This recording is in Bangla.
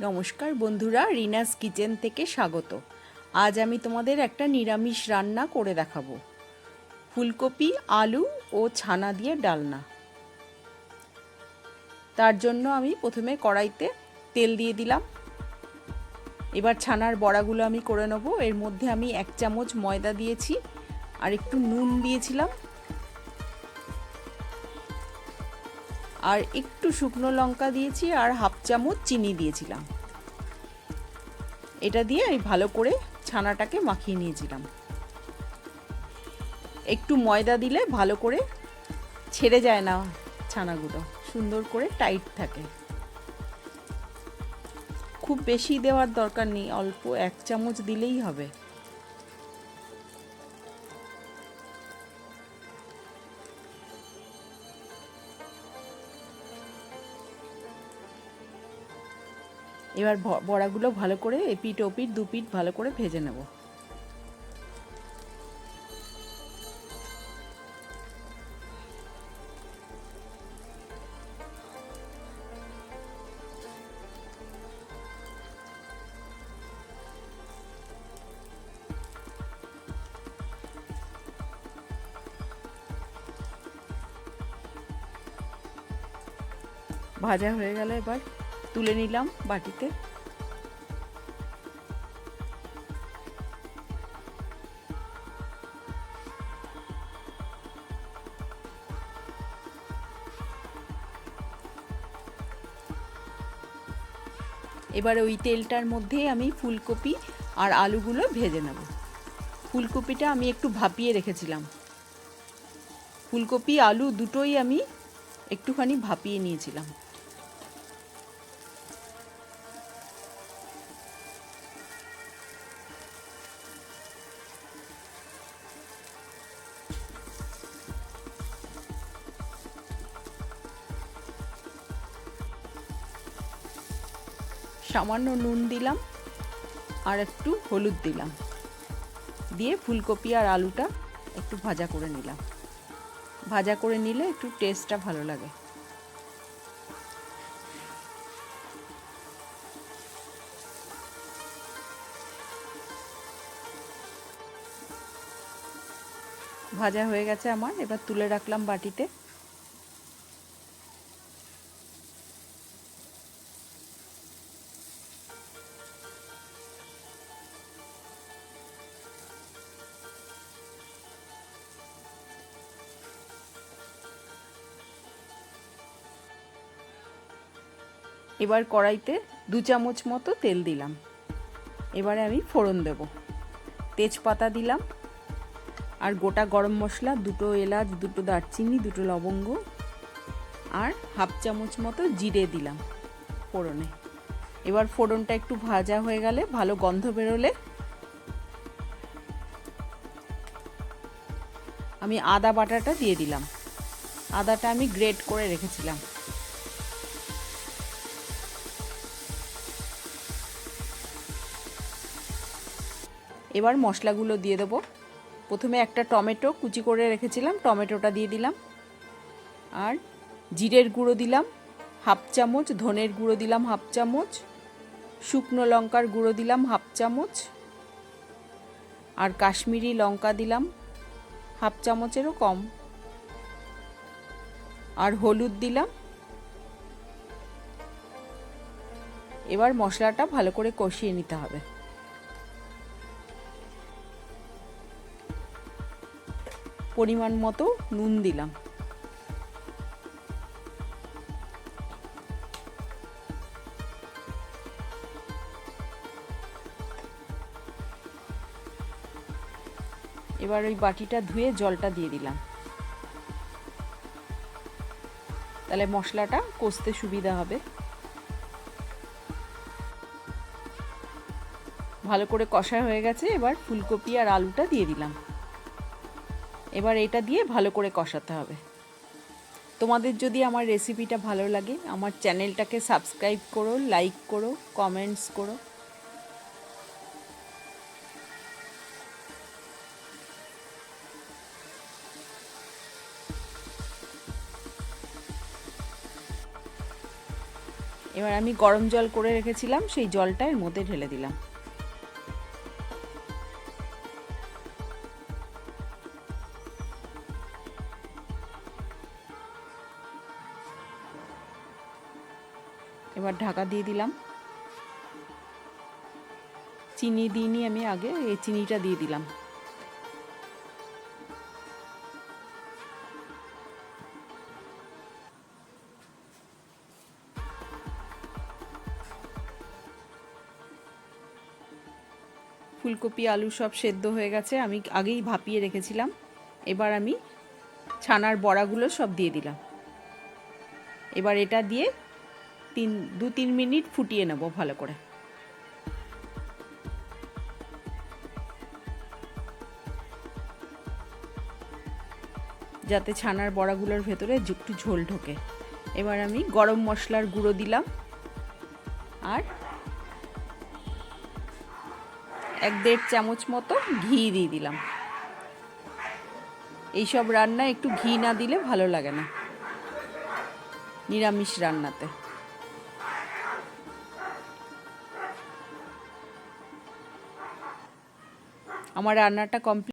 নমস্কার বন্ধুরা, রিনাস কিচেন থেকে স্বাগত। আজ আমি তোমাদের একটা নিরামিষ রান্না করে দেখাবো। ফুলকপি, আলু ও ছানা দিয়ে ডালনা। তার জন্য আমি প্রথমে কড়াইতে তেল দিয়ে দিলাম। এবার ছানার বড়াগুলো আমি করে নেব। এর মধ্যে আমি এক চামচ ময়দা দিয়েছি আর একটু নুন দিয়েছিলাম। আর একটু শুকনো লঙ্কা দিয়েছি আর হাফ চামচ চিনি দিয়েছিলাম। এটা দিয়ে আমি ভালো করে ছানাটাকে মাখিয়ে নিয়েছিলাম। একটু ময়দা দিলে ভালো করে ছেড়ে যায় না ছানাগুলো, সুন্দর করে টাইট থাকে। খুব বেশি দেওয়ার দরকার নেই, অল্প এক চামচ দিলেই হবে। এবার বড়াগুলো ভালো করে এপিট ওপিট দু পিট ভালো করে ভেজে নেব। ভাজা হয়ে গেল এবার। তুলে নিলাম বাটিতে। এবার ওই তেলটার মধ্যে আমি ফুলকপি আর আলুগুলো ভেজে নেব। ফুলকপিটা আমি একটু ভাপিয়ে রেখেছিলাম। ফুলকপি, আলু দুটোই আমি একটুখানি ভাপিয়ে নিয়েছিলাম। সামান্য নুন দিলাম আর একটু হলুদ দিলাম। দিয়ে ফুলকপি আর আলুটা একটু ভাজা করে নিলাম। ভাজা করে নিলে একটু টেস্টটা ভালো লাগে। ভাজা হয়ে গেছে আমার। এবার তুলে রাখলাম বাটিতে। এবার কড়াইতে দু চামচ মতো তেল দিলাম। এবারে আমি ফোড়ন দেব। তেজপাতা দিলাম। আর গোটা গরম মশলা, দুটো এলাচ, দুটো দারচিনি, দুটো লবঙ্গ আর হাফ চামচ মতো জিরে দিলাম ফোড়নে। এবার ফোড়নটা একটু ভাজা হয়ে গেলে ভালো গন্ধ বেরোলে আমি আদা বাটাটা দিয়ে দিলাম। আদাটা আমি গ্রেট করে রেখেছিলাম। এবার মশলাগুলো দিয়ে দেবো। প্রথমে একটা টমেটো কুচি করে রেখেছিলাম, টমেটোটা দিয়ে দিলাম। আর জিরের গুঁড়ো দিলাম, হাফ চামচ, ধনের গুঁড়ো দিলাম, হাফ চামচ, শুকনো লঙ্কার গুঁড়ো দিলাম, হাফ চামচ, আর কাশ্মীরি লঙ্কা দিলাম, হাফ চামচেরও কম। আর হলুদ দিলাম। এবার মশলাটা ভালো করে কষিয়ে নিতে হবে। পরিমাণ মতো নুন দিলাম। এবার ওই বাটিটা ধুয়ে জলটা দিয়ে দিলাম। তাহলে মশলাটা কষতে সুবিধা হবে। ভালো করে কষা হয়ে গেছে, এবার ফুলকপি আর আলুটা দিয়ে দিলাম। এবার এটা দিয়ে ভালো করে কষাতে হবে। তোমাদের যদি আমার রেসিপিটা ভালো লাগে, আমার চ্যানেলটাকে সাবস্ক্রাইব করো লাইক করো কমেন্টস করো। এবার আমি গরম জল করে রেখেছিলাম, সেই জলটা এর মধ্যে ঢেলে দিলাম। এবার ঢাকা দিয়ে দিলাম। চিনি দিইনি আমি আগে, এই চিনিটা দিয়ে দিলাম। ফুলকপি, আলু সব সেদ্ধ হয়ে গেছে, আমি আগেই ভাপিয়ে রেখেছিলাম। এবার আমি ছানার বড়াগুলো সব দিয়ে দিলাম। এবার এটা দিয়ে তিন, দু, তিন মিনিট ফুটিয়ে নেব ভালো করে। যাতে ছানার বড়াগুলোর ভেতরে একটু ঝোল ঢোকে। এবার আমি গরম মশলার গুঁড়ো দিলাম। আর এক দেড় চামচ মতো ঘি দিয়ে দিলাম। এইসব রান্না একটু ঘি না দিলে ভালো লাগে না। নিরামিষ রান্নাতে। আমার রান্নাটা কমপ্লিট